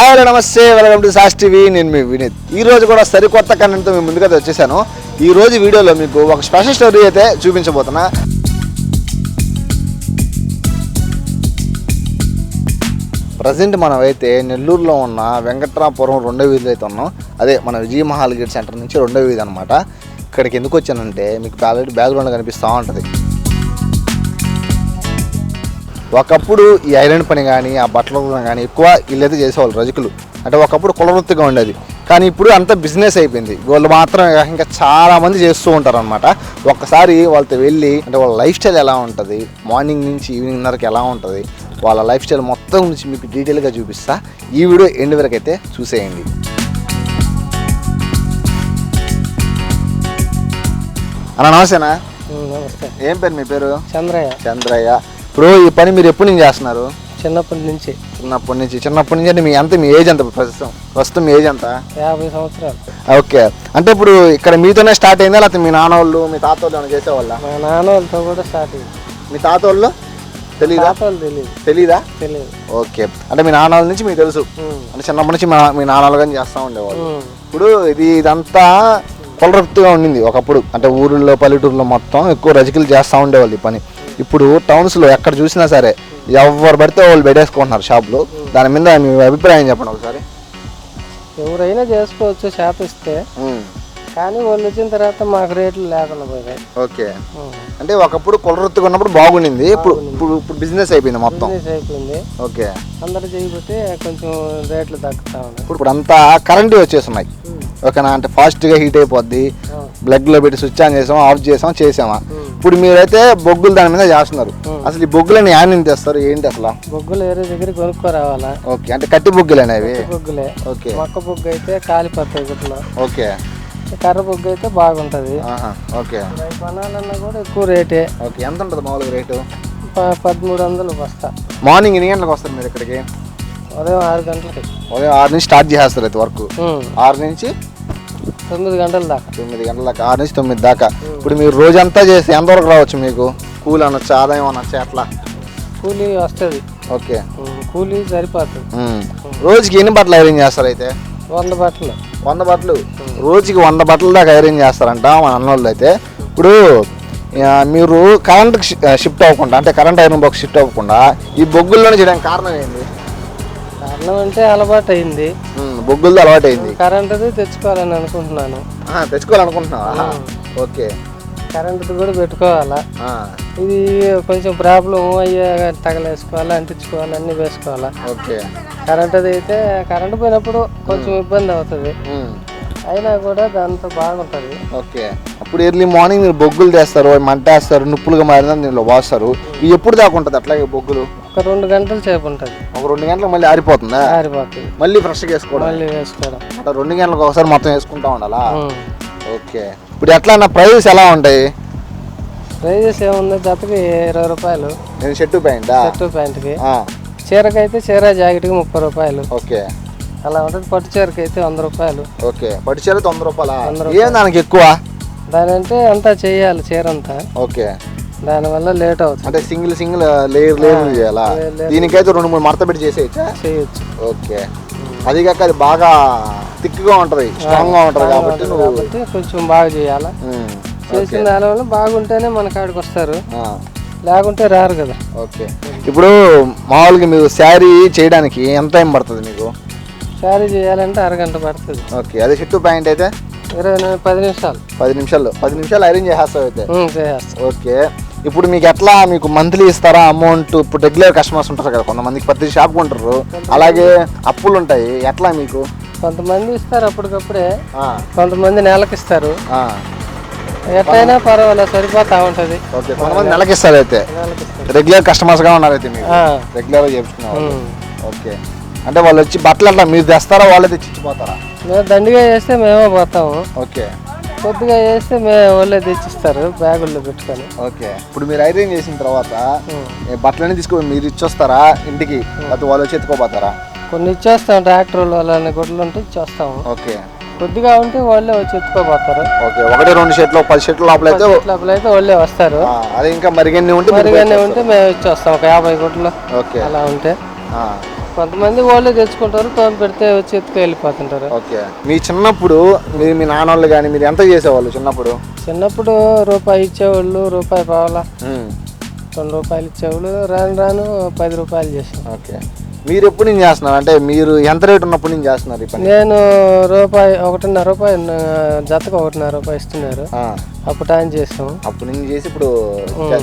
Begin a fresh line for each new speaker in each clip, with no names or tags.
Hi hello నమస్తే. Welcome to Saas TV. నేను మీ వినీత్. ఈ రోజు కూడా సరికొత్త కంటెంట్తో మేము ముందుగా వచ్చేసాను. ఈ రోజు వీడియోలో మీకు ఒక స్పెషల్ స్టోరీ అయితే చూపించబోతున్నా. ప్రజెంట్ మనమైతే నెల్లూరులో ఉన్న వెంకట్రాపురం రెండో వీధిలో అయితే ఉన్నాం. అదే మన విజయ మహాల్ గేట్ సెంటర్ నుంచి రెండో వీధి అనమాట ఇక్కడికి ఎందుకు వచ్చానంటే మీకు ఆల్రెడీ బ్యాక్గ్రౌండ్ కనిపిస్తూ ఉంటుంది. ఒకప్పుడు ఈ ఐరన్ పని కానీ ఆ బట్టల కానీ ఎక్కువ వీళ్ళైతే చేసేవాళ్ళు రజకులు. అంటే ఒకప్పుడు కులవృత్తిగా ఉండేది. కానీ ఇప్పుడు అంత బిజినెస్ అయిపోయింది. వాళ్ళు మాత్రం ఇంకా చాలా మంది చేస్తూ ఉంటారు అనమాట ఒక్కసారి వాళ్ళతో వెళ్ళి అంటే వాళ్ళ లైఫ్ స్టైల్ ఎలా ఉంటుంది మార్నింగ్ నుంచి ఈవినింగ్ వరకు ఎలా ఉంటుంది వాళ్ళ లైఫ్ స్టైల్ మొత్తం గురించి మీకు డీటెయిల్గా చూపిస్తా. ఈ వీడియో ఎండ్ వరకు అయితే చూసేయండి. అన్న నమస్తేనా
నమస్తే.
ఏం పేరు మీ పేరు?
చంద్రయ్య.
చంద్రయ్య. ఇప్పుడు ఈ పని మీరు ఎప్పటి నుంచి చేస్తున్నారు?
చిన్నప్పటి నుంచి.
చిన్నప్పటి నుంచి. చిన్నప్పటి నుంచి అంటే మీ ఎంత మీ ఏజ్ ఎంత ప్రస్తుతం? ప్రస్తుతం మీ ఏజ్ ఎంత?
యాభై సంవత్సరాలు.
ఓకే. అంటే ఇప్పుడు ఇక్కడ మీతోనే స్టార్ట్ అయిందా? లేకపోతే మీ నాన్న వాళ్ళు మీ తాత వాళ్ళు ఏమైనా చేసేవాళ్ళ?
మా నాన్న వాళ్ళతో కూడా స్టార్ట్ అయింది.
మీ తాత వాళ్ళు తెలీదా?
తాత వాళ్ళు తెలియదు
తెలీదా.
తెలియదు
ఓకే. అంటే మీ నాన్న వాళ్ళ నుంచి మీకు తెలుసు. అంటే చిన్నప్పటి నుంచి మా మీ నాన్న వాళ్ళు కానీ చేస్తూ ఉండేవాళ్ళు. ఇప్పుడు ఇది ఇదంతా పొలరక్తిగా ఉండింది. ఒకప్పుడు అంటే ఊరిలో పల్లెటూరులో మొత్తం ఎక్కువ రజకులు చేస్తూ ఉండేవాళ్ళు ఈ పని. ఇప్పుడు టౌన్స్లో ఎక్కడ చూసినా సరే ఎవరు పడితే వాళ్ళు పెట్టేసుకుంటున్నారు షాప్లో. దాని మీద మీ అభిప్రాయం చెప్పండి ఒకసారి.
ఎవరైనా చేసుకోవచ్చు చేత ఇస్తే కానీ వాళ్ళు వచ్చిన తర్వాత మాకు రేట్లు లేకుండా పోయినాయి.
ఓకే. అంటే ఒకప్పుడు కులవృత్తిగా ఉన్నప్పుడు బాగుండింది. ఇప్పుడు ఇప్పుడు ఇప్పుడు బిజినెస్ అయిపోయింది మొత్తం.
బిజినెస్ అయిపోయింది.
ఓకే.
అందరు చేయబట్టి కొంచెం రేట్లు తగ్గుతా ఉన్నాయి.
ఇప్పుడు ఇప్పుడు అంతా కరెంట్ వచ్చేస్తున్నాయి. ఓకేనా? అంటే ఫాస్ట్గా హీట్ అయిపోద్ది. ప్లగ్లో పెట్టి స్విచ్ ఆన్ చేసాం ఆఫ్ చేసాం చేసామా? ఇప్పుడు మీరైతే బొగ్గులు దాని మీద చేస్తున్నారు. అసలు ఈ బొగ్గులని యాన్ తెస్తారు ఏంటి అసలు?
బొగ్గులు వేరే దగ్గర కొనుక్కో రావాలా
ఓకే అంటే కట్టి బొగ్గులు అనేవి?
బొగ్గులే.
ఓకే.
మొక్క బొగ్గు అయితే కాలిపోతాయి గుట్లో
ఓకే.
కర్ర బొగ్గు అయితే బాగుంటుంది.
ఓకే.
కొనాలన్నా కూడా ఎక్కువ రేటే.
ఓకే ఎంత ఉంటుంది మామూలుగా రేటు?
పదమూడు వందలు బస్తా.
మార్నింగ్ ఎన్ని గంటలకు వస్తారు మీరు ఇక్కడికి?
ఉదయం ఆరు గంటలకి.
ఉదయం ఆరు నుంచి స్టార్ట్ చేస్తారు అయితే వర్క్. ఆరు నుంచి
తొమ్మిది గంటల దాకా.
తొమ్మిది గంటల దాకా ఆరు నుంచి తొమ్మిది దాకా. ఇప్పుడు మీరు రోజంతా చేసి ఎంతవరకు రావచ్చు మీకు? కూలి అనొచ్చు ఆదాయం అనొచ్చు అట్లా
కూలీ వస్తుంది.
ఓకే.
కూలీ సరిపోతుంది.
రోజుకి ఎన్ని బట్టలు ఐరన్ చేస్తారు అయితే
వంద బట్టలు.
వంద బట్టలు? రోజుకి వంద బట్టల దాకా ఐరన్ చేస్తారంట మన అన్నోళ్ళు అయితే. ఇప్పుడు మీరు కరెంట్ షిఫ్ట్ అవ్వకుండా అంటే కరెంట్ ఐరన్ బాక్స్ షిఫ్ట్ అవ్వకుండా ఈ బొగ్గుల్లోనే చేయడానికి కారణం ఏంటి
కారణం అంటే అలవాటు అయింది
బొగ్గులతో అలవాటు అయింది
కరెంటుది తెచ్చుకోవాలని అనుకుంటున్నాను.
తెచ్చుకోవాలనుకుంటున్నావా? ఓకే.
కరెంటుది కూడా పెట్టుకోవాలా? ఇది కొంచెం ప్రాబ్లం అయ్యే తగలేసుకోవాలా అంటించుకోవాలి అన్నీ వేసుకోవాలా?
ఓకే.
కరెంటుది అయితే కరెంటు పోయినప్పుడు కొంచెం ఇబ్బంది అవుతుంది. అయినా కూడా దాంతో బాగుంటుంది.
ఓకే. అప్పుడు ఎర్లీ మార్నింగ్ మీరు బొగ్గులు తెస్తారు మంట వేస్తారు నుప్పులుగా మారిన దీనిలో వాస్తారు. ఇవి ఎప్పుడు దాకా ఉంటుంది? అట్లాగే బొగ్గులు?
ఒక రెండు గంటలు సేపు ఉంటుంది.
ఒక రెండు గంటలకు మళ్ళీ ఆరిపోతుందా?
ఆరిపోతుంది.
మళ్ళీ ఫ్రెష్గా వేసుకోవడం.
మళ్ళీ వేసుకోవడం.
అంటే రెండు గంటలకు ఒకసారి మొత్తం వేసుకుంటా ఉండాలా. ఓకే. ఇప్పుడు ఎట్లా అన్న ప్రైజెస్ ఎలా ఉంటాయి?
ప్రైజెస్ ఏముంది జతకి ఇరవై రూపాయలు.
నేను షర్టు ప్యాంటా?
షర్టు ప్యాంట్కి. చీరకైతే చీర జాకెట్కి ముప్పై రూపాయలు.
ఓకే.
అలా ఉంటుంది. పట్టు చీరకి అయితే వంద రూపాయలు.
ఓకే. పట్టు చీర తొందర రూపాయల?
వంద
ఏం దానికి ఎక్కువ?
దాని అంటే అంతా చేయాలి చీర అంతా.
ఓకే.
దానివల్ల లేట్ అవుతుంది.
అంటే సింగిల్ సింగిల్ లేయర్ లేయర్ చేయాలా. దీనికైతే రెండు మూడు మడత పెట్టి చేసేయచ్చా?
చేయొచ్చు.
ఓకే. అది కాక అది బాగా థిక్గా ఉంటుంది స్ట్రాంగ్గా ఉంటుంది కాబట్టి
కాబట్టి కొంచెం బాగా చేయాలా? చేసిన దానివల్ల బాగుంటేనే మన కాడికి వస్తారు. లేకుంటే రారు కదా.
ఓకే. ఇప్పుడు మామూలుగా మీరు శారీ చేయడానికి ఎంత టైం పడుతుంది మీకు?
శారీ చేయాలంటే అరగంట పడుతుంది.
ఓకే. అదే షర్టు ప్యాంట్ అయితే?
ఇరవై పది నిమిషాలు.
పది నిమిషాల్లో. పది నిమిషాలు ఐరన్ చేసేస్తావు అయితే ఓకే. ఇప్పుడు మీకు ఎట్లా మీకు మంత్లీ ఇస్తారా అమౌంట్ ఇప్పుడు రెగ్యులర్ కస్టమర్స్ ఉంటారు కదా కొంతమందికి ప్రతి షాప్ కొంటారు. అలాగే అప్పులు ఉంటాయి. ఎట్లా మీకు?
కొంతమంది ఇస్తారు అప్పటికప్పుడే. కొంతమంది నెలకి ఇస్తారు. ఎట్లయినా పర్వాలేదు సరిపోతా ఉంటుంది.
కొంతమంది నెలకి ఇస్తారు అయితే. రెగ్యులర్ కస్టమర్స్గా ఉన్నారు అయితే మీరు. రెగ్యులర్గా చేస్తున్నారు
ఉమ్.
ఓకే. అంటే వాళ్ళు వచ్చి బట్టలు అట్లా మీరు తెస్తారా వాళ్ళే తెచ్చి ఇచ్చిపోతారా?
మేము దండిగా చేస్తే మేమే పోతాము.
ఓకే.
కొద్దిగా చేస్తే మేము వాళ్ళే తెచ్చిస్తారు బ్యాగుల్లో పెట్టుకొని.
ఓకే. ఇప్పుడు మీరు ఐరన్ చేసిన తర్వాత బట్టలన్నీ తీసుకొని మీరు ఇచ్చొస్తారా ఇంటికి? లేకపోతే వాళ్ళు వచ్చి ఎత్తుకోపోతారా
కొన్ని ఇచ్చేస్తాం ట్రాక్టర్ వాళ్ళని గుడ్లు ఉంటే ఇచ్చేస్తాము.
ఓకే.
కొద్దిగా ఉంటే వాళ్ళే వచ్చి ఎత్తుకోపోతారు
ఓకే ఒకటి రెండు షర్ట్లు పది షర్ట్లు లోపల అయితే
లోపల అయితే వాళ్ళే వస్తారు.
అదే ఇంకా మరిగన్ని ఉంటే మీరు
మరిగానే ఉంటే మేము ఇచ్చేస్తాం ఒక యాభై గుడ్లు
ఓకే.
అలా ఉంటే. కొంతమంది వాళ్ళే తెచ్చుకుంటారు తోమి పెడితే వచ్చి ఎత్తుకు వెళ్ళిపోతుంటారు.
ఓకే. మీ చిన్నప్పుడు మీరు మీ నాన్నోళ్ళు కానీ మీరు ఎంత చేసేవాళ్ళు చిన్నప్పుడు?
చిన్నప్పుడు రూపాయి ఇచ్చేవాళ్ళు రూపాయి పావాల. రెండు రూపాయలు ఇచ్చేవాళ్ళు రాను రాను పది రూపాయలు చేసాం
ఓకే. మీరు ఎప్పుడు నుంచి చేస్తున్నారు? అంటే మీరు ఎంత రేట్ ఉన్నప్పుడు నుంచి చేస్తున్నారు పని?
నేను రూపాయి ఒకటిన్నర రూపాయి జతకు ఒకటిన్నర రూపాయి ఇస్తున్నారు. అప్పుడు ఆయన చేసాం.
అప్పుడు నుంచి చేసి ఇప్పుడు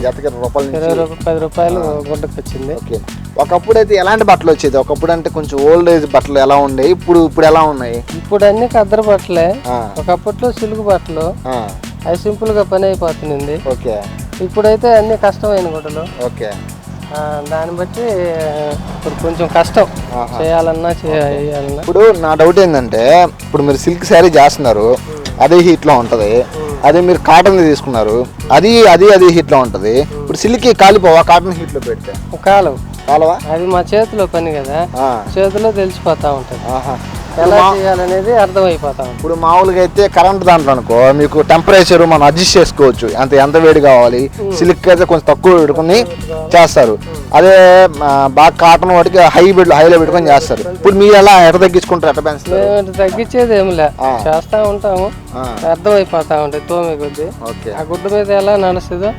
జతకి ఇరవై రూపాయల నుంచి
ఇరవై రూపాయలు పది రూపాయలు గుడ్డకు వచ్చింది.
ఓకే. ఒకప్పుడు అయితే ఎలాంటి బట్టలు వచ్చేది? ఒకప్పుడు అంటే కొంచెం ఓల్డ్ ఏజ్ బట్టలు ఎలా ఉండేవి? ఇప్పుడు ఇప్పుడు ఎలా ఉన్నాయి?
ఇప్పుడు అన్ని కద్దరు బట్టలే. ఒకప్పట్లో సిలుగు బట్టలు. అవి సింపుల్గా పని అయిపోతుంది
ఓకే.
ఇప్పుడైతే అన్ని కష్టమైన గుడ్డలు
ఓకే.
దాన్ని బట్టి ఇప్పుడు కొంచెం కష్టం. చేయాలన్నా చేయాలన్నా.
ఇప్పుడు నా డౌట్ ఏంటంటే ఇప్పుడు మీరు సిల్క్ శారీ చేస్తున్నారు అదే హీట్లో ఉంటుంది. అదే మీరు కాటన్ తీసుకున్నారు అది అది అది హీట్లో ఉంటుంది. ఇప్పుడు సిల్క్ కాలిపోవా? కాటన్ హీట్లో పెడితే?
కాలం
కాలవా?
అది మా చేతిలో పని కదా. చేతిలో తెలిసిపోతా ఉంటుంది.
ఆహా.
ఎలా చేయాలనేది అర్థమైపోతా
ఇప్పుడు మామూలుగా అయితే కరెంట్ దాంట్లో అనుకో మీకు టెంపరేచర్ మనం అడ్జస్ట్ చేసుకోవచ్చు. అంత ఎంత వేడి కావాలి? సిల్క్ అయితే కొంచెం తక్కువ పెట్టుకుని చేస్తారు. అదే బాగా కాటన్ వాటికి హై బెడ్ హైలో పెట్టుకొని చేస్తారు. ఇప్పుడు మీరు ఎలా ఎట తగ్గించుకుంటారు ఎట పెంచుతారు
తగ్గించేది ఏం లే. చేస్తా ఉంటాము. అర్థమైపోతా ఉంటుంది తోమే కొద్ది.
ఓకే.
ఆ గుడ్డ మీద ఎలా నడుస్తుందో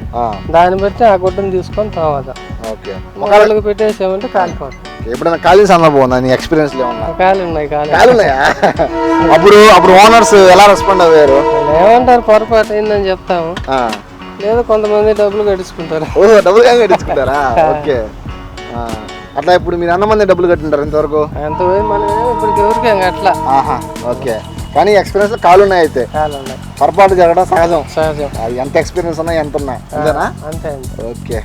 దాన్ని బట్టి ఆ గుడ్డను తీసుకొని తోమదాం.
ఓకే.
మొక్కలకు పెట్టేసామంటే కాలిపోతాం
ఎప్పుడైనా ఖాళీ సందర్భం ఉందా? నీ ఎక్స్పీరియన్స్లో ఉన్నా
కాలు ఉన్నాయి కాలు
ఖాళీ ఉన్నాయా? అప్పుడు అప్పుడు ఓనర్స్ ఎలా రెస్పాండ్ అయ్యారు?
ఏమంటారు పొరపాటు అయిందని చెప్తాము.
ఆ.
లేదు కొంతమంది డబ్బులు కట్టించుకుంటారు.
ఓ డబ్బులు కానీ కట్టించుకుంటారా? ఓకే. ఆ. అట్లా ఇప్పుడు మీరు ఎంతమంది డబ్బులు కట్టింటారు ఇంతవరకు?
అంత పోయి మనం ఏమో ఇప్పటికి ఎవరికి ఇంకా అట్లా
ఆహా ఓకే. కానీ ఎక్స్పీరియన్స్ కాలు ఉన్నాయి అయితే.
కాలు ఉన్నాయి.
పొరపాటు జరగడం సహజం.
సహజం.
అది ఎంత ఎక్స్పీరియన్స్ ఉన్నా ఎంత ఉన్నా. అంతేనా?
అంతే అంతే.
ఓకే.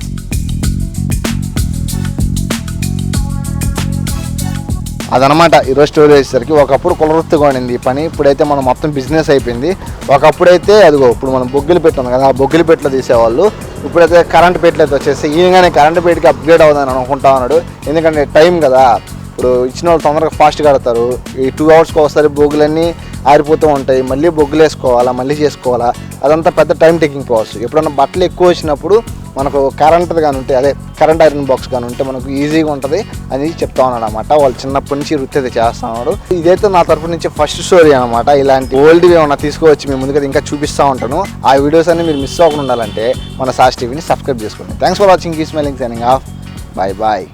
అదనమాట ఈరోజు స్టోరీ వచ్చేసరికి ఒకప్పుడు కులవృత్తిగా ఉండింది ఈ పని. ఇప్పుడైతే మనం మొత్తం బిజినెస్ అయిపోయింది. ఒకప్పుడైతే అదిగో ఇప్పుడు మనం బొగ్గులు పెట్టాం కదా ఆ బొగ్గులు పెట్టలో తీసేవాళ్ళు. ఇప్పుడైతే కరెంట్ పెట్లు అయితే వచ్చేసి ఈయనగానే కరెంట్ పెట్టికి అప్గ్రేడ్ అవుదని అనుకుంటా ఉన్నాడు. ఎందుకంటే టైం కదా. ఇప్పుడు ఇచ్చిన వాళ్ళు తొందరగా ఫాస్ట్గా కడతారు ఈ టూ అవర్స్కి ఒకసారి బొగ్గులన్నీ ఆరిపోతూ ఉంటాయి. మళ్ళీ బొగ్గులు వేసుకోవాలా మళ్ళీ చేసుకోవాలా. అదంతా పెద్ద టైం టేకింగ్ ప్రాసెస్ ఎప్పుడన్నా బట్టలు ఎక్కువ వచ్చినప్పుడు మనకు కరెంట్ది కానీ ఉంటే అదే కరెంట్ ఐరన్ బాక్స్ కానీ ఉంటే మనకు ఈజీగా ఉంటుంది అని చెప్తా ఉన్నాడు అనమాట వాళ్ళు చిన్నప్పటి నుంచి వృత్తి అయితే చేస్తా ఉన్నాడు ఇదైతే నా తరపు నుంచి ఫస్ట్ స్టోరీ అనమాట ఇలాంటి ఓల్డ్ ఏమన్నా తీసుకువచ్చి మీ ముందుగా ఇంకా చూపిస్తూ ఉంటాను. ఆ వీడియోస్ అన్ని మీరు మిస్ అవ్వకుండా ఉండాలంటే మన సాస్ టీవీని సబ్స్క్రైబ్ చేసుకోండి. థ్యాంక్స్ ఫర్ వాచింగ్ ఈ smiling signing off bye bye